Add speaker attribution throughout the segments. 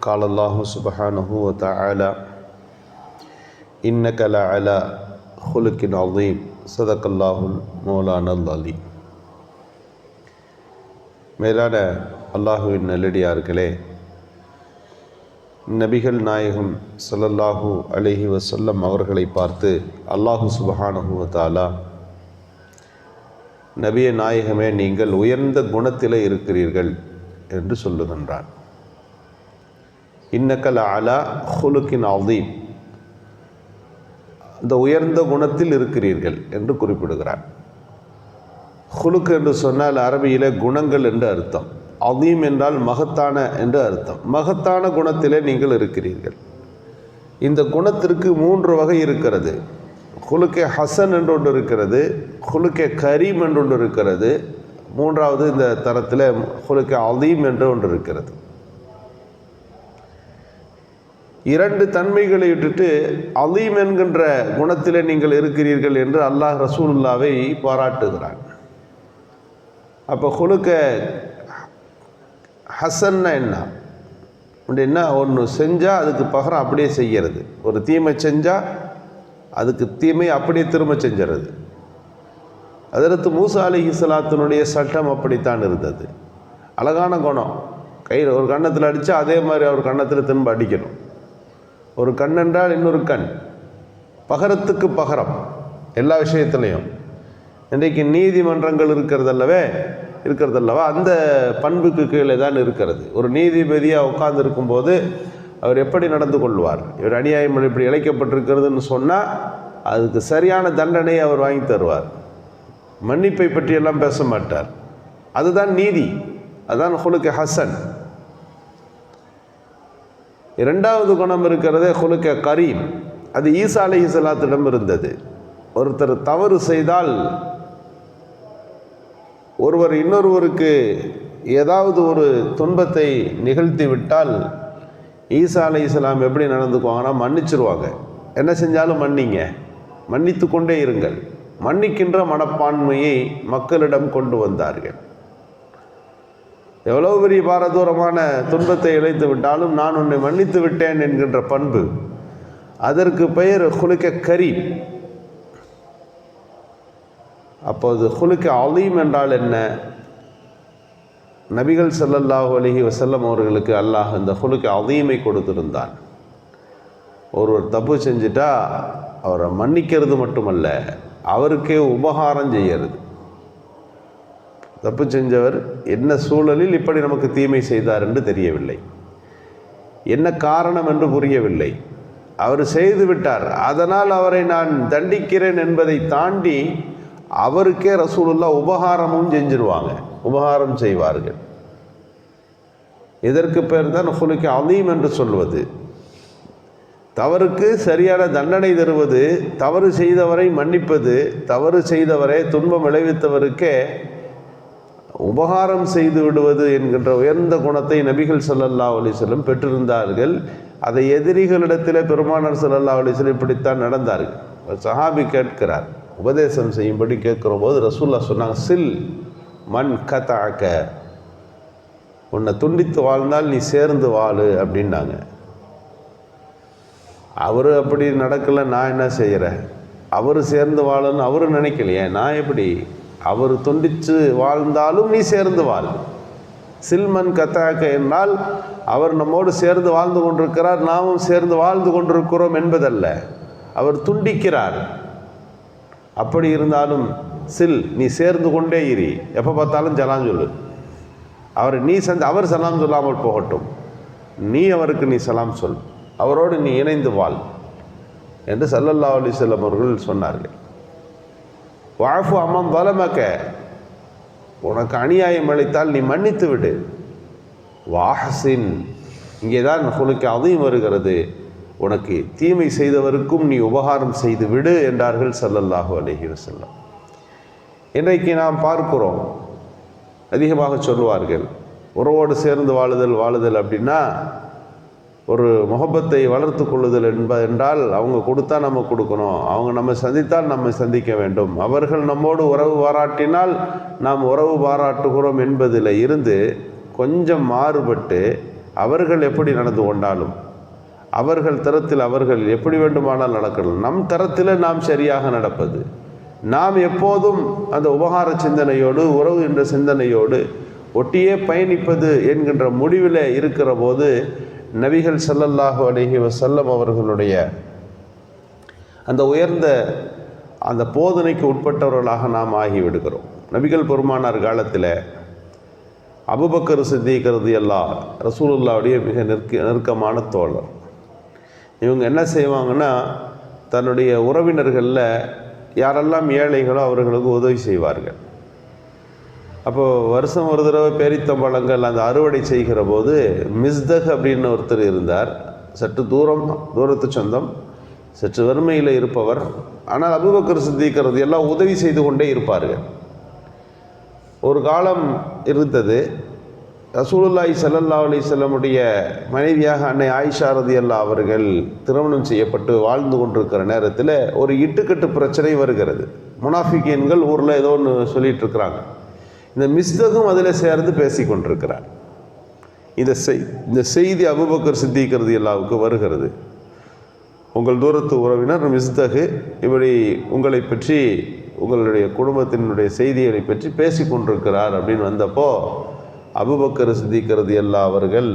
Speaker 1: قال الله سبحانه وتعالى إنك لعلى خلق عظيم صدق الله مولانا العليم மேலான அல்லாஹுவின் நல்லடியார்களே நபிகள் நாயகம் ஸல்லல்லாஹு அலைஹி வஸல்லம் அவர்களை பார்த்து அல்லாஹு சுபஹானஹு வ தஆலா நபிய நாயகமே நீங்கள் உயர்ந்த குணத்திலே இருக்கிறீர்கள் என்று சொல்லுகின்றான் இன்னக்கல் அலா ஹுலுக்கின் அவதீம் அந்த உயர்ந்த குணத்தில் இருக்கிறீர்கள் என்று குறிப்பிடுகிறார். ஹுலுக் என்று சொன்னால் அரபியிலே குணங்கள் என்று அர்த்தம். அதீம் என்றால் மகத்தான என்று அர்த்தம். மகத்தான குணத்திலே நீங்கள் இருக்கிறீர்கள். இந்த குணத்திற்கு மூன்று வகை இருக்கிறது. ஹுலுக்கே ஹசன் என்று ஒன்று இருக்கிறது ஹுலுக்கே கரீம் என்று ஒன்று இருக்கிறது மூன்றாவது இந்த தரத்தில் ஹுலுக்கே அதீம் என்று ஒன்று இருக்கிறது. இரண்டு தன்மைகளை விட்டுட்டு அலீம் என்கின்ற குணத்திலே நீங்கள் இருக்கிறீர்கள் என்று அல்லாஹ் ரசூலுல்லாவை பாராட்டுகிறான். அப்போ கொழுக்க ஹசன்னா என்ன? அப்படின்னா ஒன்று செஞ்சால் அதுக்கு பகரம் அப்படியே செய்கிறது ஒரு தீமை செஞ்சால் அதுக்கு தீமை அப்படியே திரும்ப செஞ்சுறது. அதற்கு மூசா அலி இஸ்லாத்தினுடைய சட்டம் அப்படித்தான் இருந்தது. அழகான குணம். கையில் ஒரு கன்னத்தில் அடித்தா அதே மாதிரி அவர் கன்னத்தில் திரும்ப அடிக்கணும். ஒரு கண் என்றால் இன்னொரு கண். பகரத்துக்கு பகரம் எல்லா விஷயத்துலையும். இன்றைக்கு நீதிமன்றங்கள் இருக்கிறதல்லவே இருக்கிறதல்லவா? அந்த பண்புக்கு கீழே தான் இருக்கிறது. ஒரு நீதிபதியாக உட்கார்ந்து இருக்கும்போது அவர் எப்படி நடந்து கொள்வார்? இவர் அநியாயம் இப்படி இழைக்கப்பட்டிருக்கிறதுன்னு சொன்னால் அதுக்கு சரியான தண்டனையை அவர் வாங்கி தருவார். மன்னிப்பை பற்றியெல்லாம் பேச மாட்டார். அதுதான் நீதி. அதுதான் ஹுலுக்க ஹசன். இரண்டாவது குணம் இருக்கிறதே குலுக்க கரீம். அது ஈசா அலி இஸ்லாத்திடம் இருந்தது. ஒருத்தர் தவறு செய்தால் ஒருவர் இன்னொருவருக்கு ஏதாவது ஒரு துன்பத்தை நிகழ்த்தி விட்டால் ஈசா அலி இஸ்லாம் எப்படி நடந்துக்குவாங்கன்னா மன்னிச்சிருவாங்க. என்ன செஞ்சாலும் மன்னிங்க. மன்னித்து கொண்டே இருங்கள். மன்னிக்கின்ற மனப்பான்மையை மக்களிடம் கொண்டு வந்தார்கள். எவ்வளவு பெரிய பாரதூரமான துன்பத்தை இழைத்து விட்டாலும் நான் உன்னை மன்னித்து விட்டேன் என்கின்ற பண்பு. அதற்கு பெயர் குலுக்க கரி அப்போது குலுக்க அலீம் என்றால் என்ன? நபிகள் சல்லல்லாஹு அலைஹி வசல்லம் அவர்களுக்கு அல்லாஹ் இந்த குலுக்க அலீமை கொடுத்திருந்தான். ஒருவர் தப்பு செஞ்சிட்டா அவரை மன்னிக்கிறது மட்டுமல்ல அவருக்கே உபகாரம் செய்யறது. தப்பு செஞ்சவர் என்ன சூழலில் இப்படி நமக்கு தீமை செய்தார் என்று தெரியவில்லை. என்ன காரணம் என்று புரியவில்லை. அவர் செய்து விட்டார். அதனால் அவரை நான் தண்டிக்கிறேன் என்பதை தாண்டி அவருக்கே ரசூலுல்லா உபகாரமும் செஞ்சிருவாங்க. உபகாரம் செய்வார்கள். இதற்கு பேர் தான் ஹுலுக்கு அலீம் என்று சொல்வது. தவறுக்கு சரியான தண்டனை தருவது தவறு செய்தவரை மன்னிப்பது தவறு செய்தவரை துன்பம் விளைவித்தவருக்கே உபகாரம் செய்து விடுவது என்கின்ற உயர்ந்த குணத்தை நபிகள் சல்லல்லா அலிஸ்லம் பெற்றிருந்தார்கள். அதை எதிரிகளிடத்தில் பெருமானார் சல்லல்லா அலிஸ்லம் இப்படித்தான் நடந்தார்கள். சஹாபி கேட்கிறார் உபதேசம் செய்யும்படி கேட்குற போது ரசூல்லா சொன்னாங்க சில் மண் கதாக்க உன்னை துண்டித்து வாழ்ந்தால் நீ சேர்ந்து வாழு அப்படின்னாங்க. அவர் அப்படி நடக்கலை நான் என்ன செய்கிறேன் அவர் சேர்ந்து வாழன்னு அவர் நினைக்கலையே நான் எப்படி? அவர் துண்டித்து வாழ்ந்தாலும் நீ சேர்ந்து வாழ். சில்மன் கத்தாக்க என்றால் அவர் நம்மோடு சேர்ந்து வாழ்ந்து கொண்டிருக்கிறார் நாமும் சேர்ந்து வாழ்ந்து கொண்டிருக்கிறோம் என்பதல்ல. அவர் துண்டிக்கிறார். அப்படி இருந்தாலும் சில் நீ சேர்ந்து கொண்டே இரு. எப்போ பார்த்தாலும் சலாம் சொல்லு. அவர் நீ சந்த அவர் சலாம் சொல்லாமல் போகட்டும். நீ அவருக்கு நீ சலாம் சொல். அவரோடு நீ இணைந்து வாழ். என்று சல்லல்லா அலிசல்லம் அவர்கள் சொன்னார்கள். வாஃபு அம்மன் வலமக்க உனக்கு அநியாயம் அளித்தால் நீ மன்னித்து விடு. வாஹசின். இங்கே தான் உனக்கு அதையும் வருகிறது. உனக்கு தீமை செய்தவருக்கும் நீ உபகாரம் செய்து விடு என்றார்கள் சல்லல்லாஹு அலஹி வசல்லம் இன்றைக்கு நாம் பார்க்கிறோம். அதிகமாக சொல்வார்கள் உறவோடு சேர்ந்து வாழுதல் வாழுதல் அப்படின்னா ஒரு முகப்பத்தை வளர்த்து கொள்ளுதல் என்ப என்றால் அவங்க கொடுத்தா நம்ம கொடுக்கணும். அவங்க நம்ம சந்தித்தால் நம்ம சந்திக்க வேண்டும். அவர்கள் நம்மோடு உறவு பாராட்டினால் நாம் உறவு பாராட்டுகிறோம் என்பதில் இருந்து கொஞ்சம் மாறுபட்டு அவர்கள் எப்படி நடந்து கொண்டாலும் அவர்கள் தரத்தில் அவர்கள் எப்படி வேண்டுமானால் நடக்கலாம் நம் தரத்தில் நாம் சரியாக நடப்பது. நாம் எப்போதும் அந்த உபகார சிந்தனையோடு உறவு என்ற சிந்தனையோடு ஒட்டியே பயணிப்பது என்கின்ற முடிவில் இருக்கிற போது நபிகள் சல்லல்லாஹு அலஹி வசல்லம் அவர்களுடைய அந்த உயர்ந்த அந்த போதனைக்கு உட்பட்டவர்களாக நாம் ஆகிவிடுகிறோம். நபிகள் பெருமானார் காலத்தில் அபுபக்கர் சித்திக்கிறது எல்லாம் ரசூலுல்லாவுடைய மிக நெருக்க நெருக்கமான தோழர். இவங்க என்ன செய்வாங்கன்னா தன்னுடைய உறவினர்களில் யாரெல்லாம் ஏழைகளோ அவர்களுக்கு உதவி செய்வார்கள். அப்போது வருஷம் ஒரு தடவை பேரித்தம்பழங்கள் அந்த அறுவடை செய்கிற போது மிஸ்தக் அப்படின்னு ஒருத்தர் இருந்தார். சற்று தூரம் தூரத்து சொந்தம். சற்று வறுமையில் இருப்பவர். ஆனால் அபுபக்கர் சித்திக்கிறது எல்லாம் உதவி செய்து கொண்டே இருப்பார்கள். ஒரு காலம் இருந்தது. ரசூலுல்லாய் சல்லல்லா அலி செல்லமுடைய மனைவியாக அன்னை ஆயிஷா ரதியல்லாஹ் அவர்கள் திருமணம் செய்யப்பட்டு வாழ்ந்து கொண்டிருக்கிற நேரத்தில் ஒரு இட்டுக்கட்டு பிரச்சனை வருகிறது. முனாஃபிகீன்கள் ஊரில் ஏதோ ஒன்று சொல்லிகிட்டு இருக்கிறாங்க. இந்த மிஸ்தகும் அதில் சேர்ந்து பேசி கொண்டிருக்கிறார் இந்த செய் இந்த செய்தி அபுபக்கர் சித்திக்கிறது எல்லாவுக்கு வருகிறது. உங்கள் தூரத்து உறவினர் மிஸ்தகு இப்படி உங்களை பற்றி உங்களுடைய குடும்பத்தினுடைய செய்திகளை பற்றி பேசி கொண்டிருக்கிறார் அப்படின்னு வந்தப்போ அபுபக்கர் சித்திக்கிறது எல்லா அவர்கள்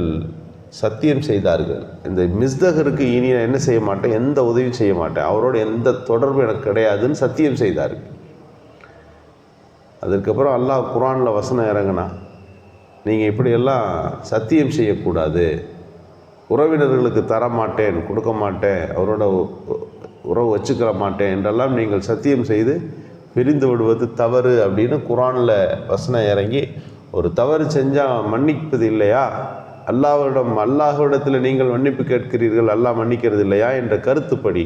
Speaker 1: சத்தியம் செய்தார்கள். இந்த மிஸ்தகருக்கு இனி நான் என்ன செய்ய மாட்டேன்? எந்த உதவியும் செய்ய மாட்டேன். அவரோட எந்த தொடர்பு எனக்கு கிடையாதுன்னு சத்தியம் செய்தார்கள். அதுக்கப்புறம் அல்லாஹ் குரானில் வசனம் இறங்கினா நீங்கள் இப்படியெல்லாம் சத்தியம் செய்யக்கூடாது. உறவினர்களுக்கு தர மாட்டேன் கொடுக்க மாட்டேன் அவரோட உறவு வச்சுக்கிற மாட்டேன் என்றெல்லாம் நீங்கள் சத்தியம் செய்து பிரிந்து விடுவது தவறு அப்படின்னு குரானில் வசனம் இறங்கி ஒரு தவறு செஞ்சால் மன்னிப்பது இல்லையா? அல்லாஹ்விடம் அல்லாஹ்விடத்தில் நீங்கள் மன்னிப்பு கேட்கிறீர்கள் அல்லாஹ் மன்னிக்கிறது இல்லையா? என்ற கருத்துப்படி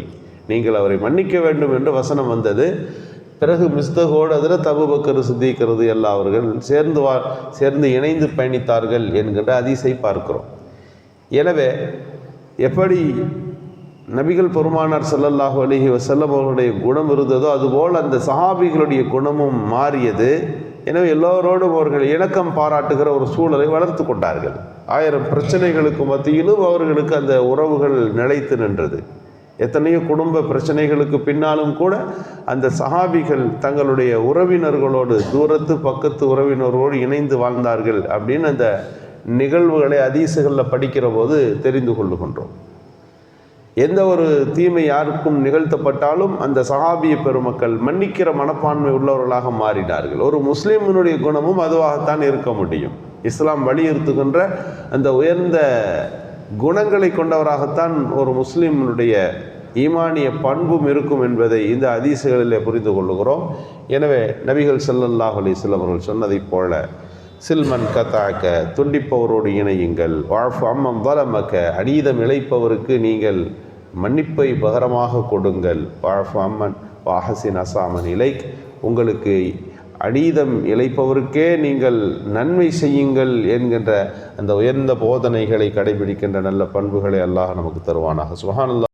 Speaker 1: நீங்கள் அவரை மன்னிக்க வேண்டும் என்று வசனம் வந்தது. பிறகு மிஸ்தகோடு அதில் தபுபக்கர் சித்திக்கிறது எல்லா அவர்கள் சேர்ந்து வா சேர்ந்து இணைந்து பயணித்தார்கள் என்கின்ற அதிசை பார்க்கிறோம். எனவே எப்படி நபிகள் பெருமானார் ஸல்லல்லாஹு அலைஹி வசல்லம் அவர்களுடைய குணம் இருந்ததோ அதுபோல் அந்த சஹாபிகளுடைய குணமும் மாறியது. எனவே எல்லோரோடும் அவர்கள் இணக்கம் பாராட்டுகிற ஒரு சூழலை வளர்த்து கொண்டார்கள். ஆயிரம் பிரச்சனைகளுக்கு மத்தியிலும் அவர்களுக்கு அந்த உறவுகள் நிலைத்து நின்றது. எத்தனையோ குடும்ப பிரச்சனைகளுக்கு பின்னாலும் கூட அந்த சஹாபிகள் தங்களுடைய உறவினர்களோடு தூரத்து பக்கத்து உறவினரோடு இணைந்து வாழ்ந்தார்கள் அப்படின்னு அந்த நிகழ்வுகளை அதீசுகளில் படிக்கிற போது தெரிந்து கொள்ளுகின்றோம். எந்த ஒரு தீமை யாருக்கும் நிகழ்த்தப்பட்டாலும் அந்த சஹாபிய பெருமக்கள் மன்னிக்கிற மனப்பான்மை உள்ளவர்களாக மாறினார்கள். ஒரு முஸ்லீமினுடைய குணமும் அதுவாகத்தான் இருக்க முடியும். இஸ்லாம் வலியுறுத்துகின்ற அந்த உயர்ந்த குணங்களை கொண்டவராகத்தான் ஒரு முஸ்லீமினுடைய ஈமானிய பண்பும் இருக்கும் என்பதை இந்த அதீசுகளிலே புரிந்து கொள்ளுகிறோம். எனவே நபிகள் செல்லல்லாஹ் அலைஹி அவர்கள் சொன்னதைப் போல சில்மன் கத்தாக்க துண்டிப்பவரோடு இணையுங்கள். வாழ்ஃபு அம்மம் வலமக்க அநீதம் இழைப்பவருக்கு நீங்கள் மன்னிப்பை பகரமாக கொடுங்கள். வாழ்ஃபு அம்மன் வாஹசின் அசாமன் இலை உங்களுக்கு அநீதம் இழைப்பவருக்கே நீங்கள் நன்மை செய்யுங்கள் என்கின்ற அந்த உயர்ந்த போதனைகளை கடைபிடிக்கின்ற நல்ல பண்புகளை அல்லாஹ் நமக்கு தருவானாக. சுபஹானல்லாஹ்.